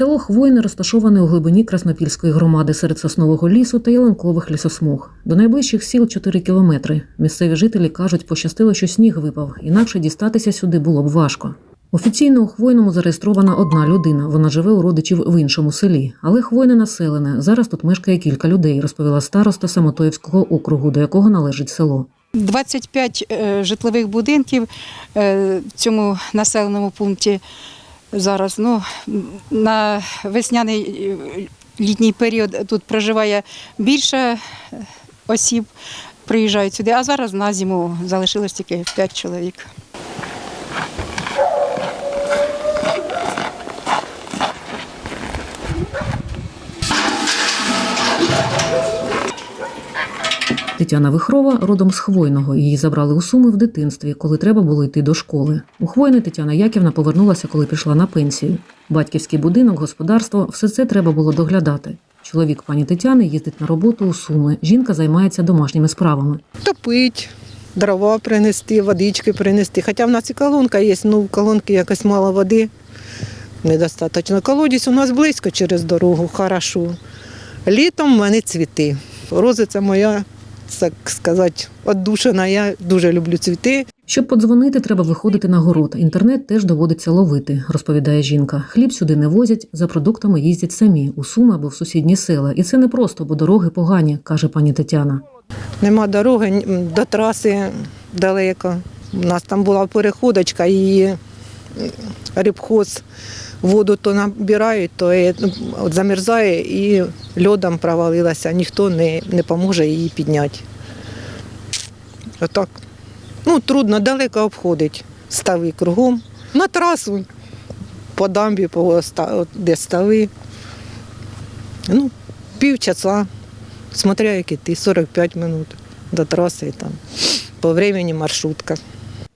Село Хвойне розташоване у глибині Краснопільської громади серед соснового лісу та ялинкових лісосмуг. До найближчих сіл 4 кілометри. Місцеві жителі кажуть, пощастило, що сніг випав, інакше дістатися сюди було б важко. Офіційно у Хвойному зареєстрована одна людина. Вона живе у родичів в іншому селі, але Хвойне населене. Зараз тут мешкає кілька людей, розповіла староста Самотоївського округу, до якого належить село. 25 е, житлових будинків е, в цьому населеному пункті зараз. Ну, на весняний е, літній період тут проживає більше е, осіб, приїжджають сюди, а зараз на зиму залишилось тільки 5 чоловік. Тетяна Вихрова родом з Хвойного. Її забрали у Суми в дитинстві, коли треба було йти до школи. У Хвойне Тетяна Яківна повернулася, коли пішла на пенсію. Батьківський будинок, господарство все це треба було доглядати. Чоловік пані Тетяни їздить на роботу у Суми. Жінка займається домашніми справами. топить, дрова принести, водички принести. Хоча в нас і колонка є, ну в колонки якось мало води, недостатньо. Колодязь у нас близько через дорогу, хорошо. Літом в мене цвіти. Рози це моя, так сказати, одушина. Я дуже люблю цвіти. Щоб подзвонити, треба виходити на город. Інтернет теж доводиться ловити, розповідає жінка. Хліб сюди не возять, за продуктами їздять самі у Суми або в сусідні села. І це не просто, бо дороги погані, каже пані Тетяна. Нема дороги до траси далеко. У нас там була переходочка м, рибхоз воду то набирають, то е, ну, замерзає і льодом провалилася. Ніхто не, не поможе її підняти. Отак. Ну, трудно, далеко обходить стави кругом. На трасу по дамбі, по де стави. Ну, півчаса. Смотря як іти, 45 минут до траси там. По времени маршрутка.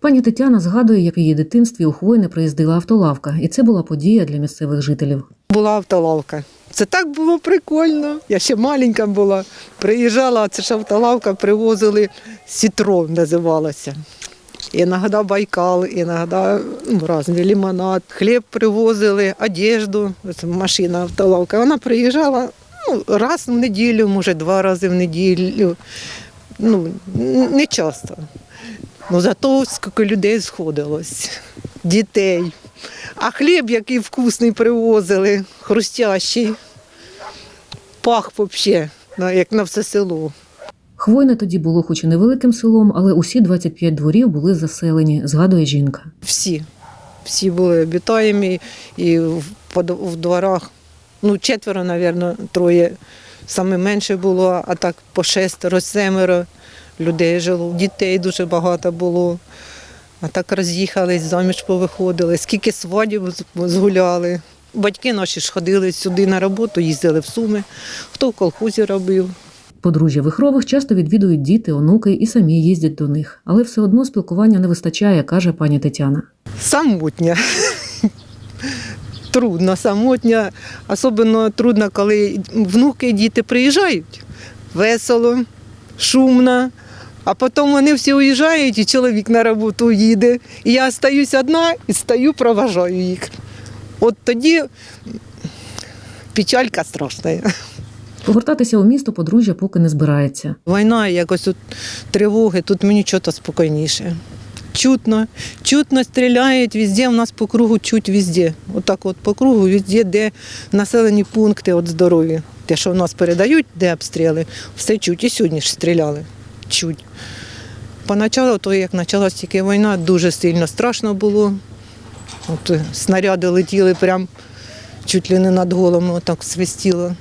Пані Тетяна згадує, як в її дитинстві у Хвойне приїздила автолавка, і це була подія для місцевих жителів. Була автолавка. Це так було прикольно. Я ще маленька була. Приїжджала, це ж автолавка привозили сітро називалося. Іноді Байкал, іноді ну, різні лимонад. Хліб привозили, одежду, машина автолавка. Вона приїжджала ну, раз в неділю, може два рази в неділю. Ну, не часто. Ну, зато скільки людей сходилось, дітей. А хліб, який вкусний привозили, хрустящий, пах взагалі, як на все село. Хвойне тоді було хоч і невеликим селом, але усі 25 дворів були заселені, згадує жінка. Всі. Всі були обітаємі і в, в дворах. Ну, четверо, мабуть, троє. Саме менше було, а так по шестеро, семеро людей жило. Дітей дуже багато було. А так роз'їхались, заміж повиходили. Скільки свадіб з- згуляли. Батьки наші ж ходили сюди на роботу, їздили в Суми, хто в колхозі робив. Подружжя Вихрових часто відвідують діти, онуки і самі їздять до них. Але все одно спілкування не вистачає, каже пані Тетяна. Самотня. Трудно, самотня. Особливо трудно, коли внуки і діти приїжджають. Весело, шумно. А потім вони всі уїжджають, і чоловік на роботу їде. І я остаюсь одна і стою, проважаю їх. От тоді печалька страшна. Повертатися у місто подружжя поки не збирається. Війна, якось от тривоги, тут мені щось спокійніше. Чутно, чутно стріляють везде, у нас по кругу чуть везде. Отак от по кругу, везде, де населені пункти от здорові. Те, що в нас передають, де обстріли, все чуть. І сьогодні ж стріляли. Чуть. Поначалу, то як почалась тільки війна, дуже сильно страшно було. От е, снаряди летіли прям чуть ли не над головами, отак свистіло.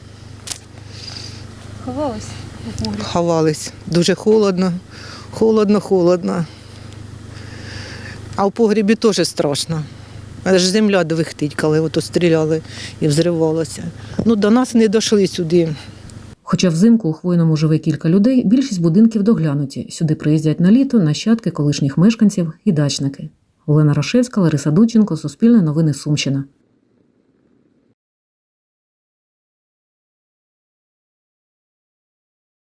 Ховалась? ховались. Дуже холодно, холодно, холодно. А в погрібі теж страшно. Аж земля двихтить, коли ото стріляли і взривалося. Ну, до нас не дійшли сюди. Хоча взимку у Хвойному живе кілька людей, більшість будинків доглянуті. Сюди приїздять на літо нащадки колишніх мешканців і дачники. Олена Рашевська, Лариса Дученко, Суспільне новини Сумщина.